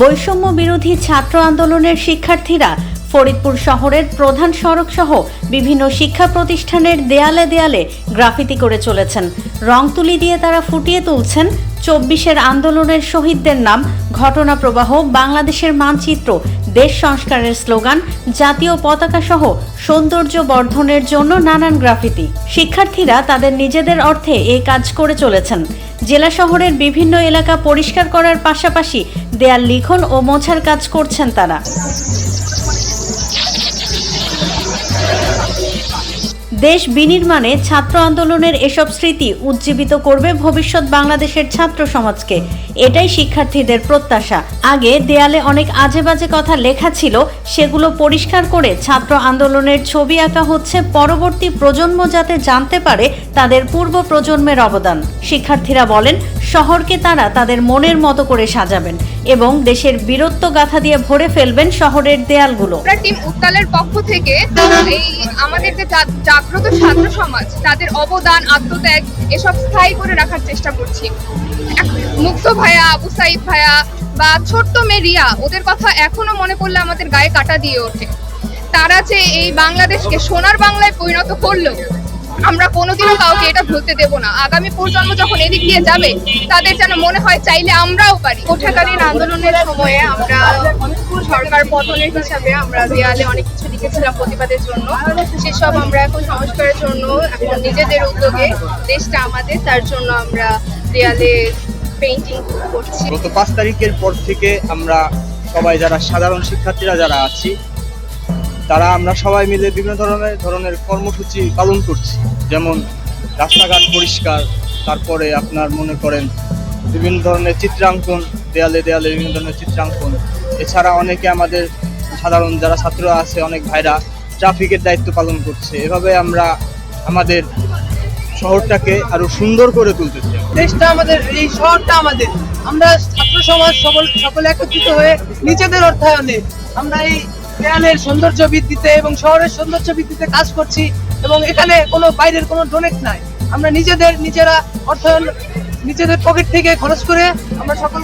বৈষম্য বিরোধী ছাত্র আন্দোলনের শিক্ষার্থীরা ফরিদপুর শহরের প্রধান সড়ক সহ বিভিন্ন শিক্ষা প্রতিষ্ঠানের দেয়ালে দেয়ালে গ্রাফিতি করে চলেছেন। রং তুলি দিয়ে তারা ফুটিয়ে তুলছেন চব্বিশের আন্দোলনের শহীদদের নাম ঘটনা প্রবাহ বাংলাদেশের মানচিত্র, দেশ সংস্কারের স্লোগান, জাতীয় পতাকা সহ সৌন্দর্য বর্ধনের জন্য নানান গ্রাফিতি। শিক্ষার্থীরা তাদের নিজেদের অর্থে এই কাজ করে চলেছেন। জেলা শহরের বিভিন্ন এলাকা পরিষ্কার করার পাশাপাশি দেয়াল লিখন ও মোছার কাজ করছেন তারা। দেশ বিনির্মাণে ছাত্র আন্দোলনের এসব স্মৃতি উজ্জীবিত করবে ভবিষ্যৎ বাংলাদেশের ছাত্র সমাজকে। এটাই শিক্ষার্থীদের প্রত্যাশা। আগে দেয়ালে অনেক আজে বাজে কথা লেখা ছিল, সেগুলো পরিষ্কার করে ছাত্র আন্দোলনের ছবি আঁকা হচ্ছে পরবর্তী প্রজন্ম যাতে জানতে পারে তাদের পূর্ব প্রজন্মের অবদান। শিক্ষার্থীরা বলেন শহরকে তারা তাদের মনের মতো করে সাজাবেন এবং দেশের বীরত্ব গাথা দিয়ে ভরে ফেলবেন শহরের দেয়ালগুলো। আমরা টিম উত্তালের পক্ষ থেকে এই আমাদের যে জাগ্রত ছাত্র সমাজ, তাদের অবদান, আত্মত্যাগ এসব স্থায়ী করে রাখার চেষ্টা করছি। মুক্ত ভাইয়া আবু সাইদ ভাইয়া বা ছোট্ট মেয়ে রিয়া, ওদের কথা এখনও মনে পড়লে আমাদের গায়ে কাটা দিয়ে ওঠে। তারা যে এই বাংলাদেশকে সোনার বাংলায় পরিণত করল আমরা কোনোদিনও কাউকে এটা ভুলতে দেব না। আগামী প্রজন্ম যখন এদিক দিয়ে যাবে, তাদের যেন মনে হয় চাইলে আমরাও পারি। কোঠাকালীন আন্দোলনের সময়ে আমরা সরকার পতনের হিসাবে আমরা দেয়ালে অনেক কিছু লিখেছিলাম প্রতিবাদের জন্য। সেসব আমরা এখন সংস্কারের জন্য এখন নিজেদের উদ্যোগে দেশটা আমাদের, তার জন্য আমরা দেয়ালে পেইন্টিং করছি। গত পাঁচ তারিখের পর থেকে আমরা সবাই যারা সাধারণ শিক্ষার্থীরা যারা আছি তারা আমরা সবাই মিলে বিভিন্ন ধরনের ধরনের কর্মসূচি পালন করছি। যেমন রাস্তাঘাট পরিষ্কার, তারপরে আপনার মনে করেন বিভিন্ন ধরনের চিত্রাঙ্কন, দেয়ালে দেয়ালে বিভিন্ন ধরনের চিত্রাঙ্কন। এছাড়া অনেকে আমাদের সাধারণ যারা ছাত্র আছে, অনেক ভাইরা ট্রাফিকের দায়িত্ব পালন করছে। এভাবে আমরা আমাদের শহরটাকে আরও সুন্দর করে তুলতে চাই। দেশটা আমাদের, এই শহরটা আমাদের। আমরা ছাত্র সমাজ সকল একত্রিত হয়ে নিজেদের অর্থায়নে আমরা এই দেয়ালের সৌন্দর্য বৃদ্ধিতে এবং শহরের সৌন্দর্য বৃদ্ধিতে কাজ করছি এবং এখানে কোনো বাইরের কোনো ডোনেট নাই। আমরা নিজেদের, নিজেরা অর্থায়ন নিজেদের পকেট থেকে খরচ করে আমরা সকল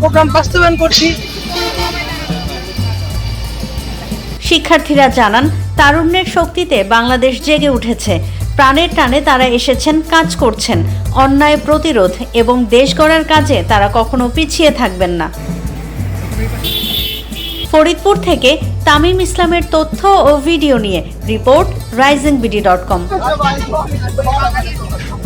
প্রোগ্রাম বাস্তবায়ন করছি। শিক্ষার্থীরা জানান, তারুণ্যের শক্তিতে বাংলাদেশ জেগে উঠেছে। প্রাণের টানে তারা এসেছেন, কাজ করছেন। অন্যায় প্রতিরোধ এবং দেশ গড়ার কাজে তারা কখনো পিছিয়ে থাকবেন না। ফরিদপুর থেকে তামিম ইসলামের তথ্য ও ভিডিও নিয়ে report rising BD dot com.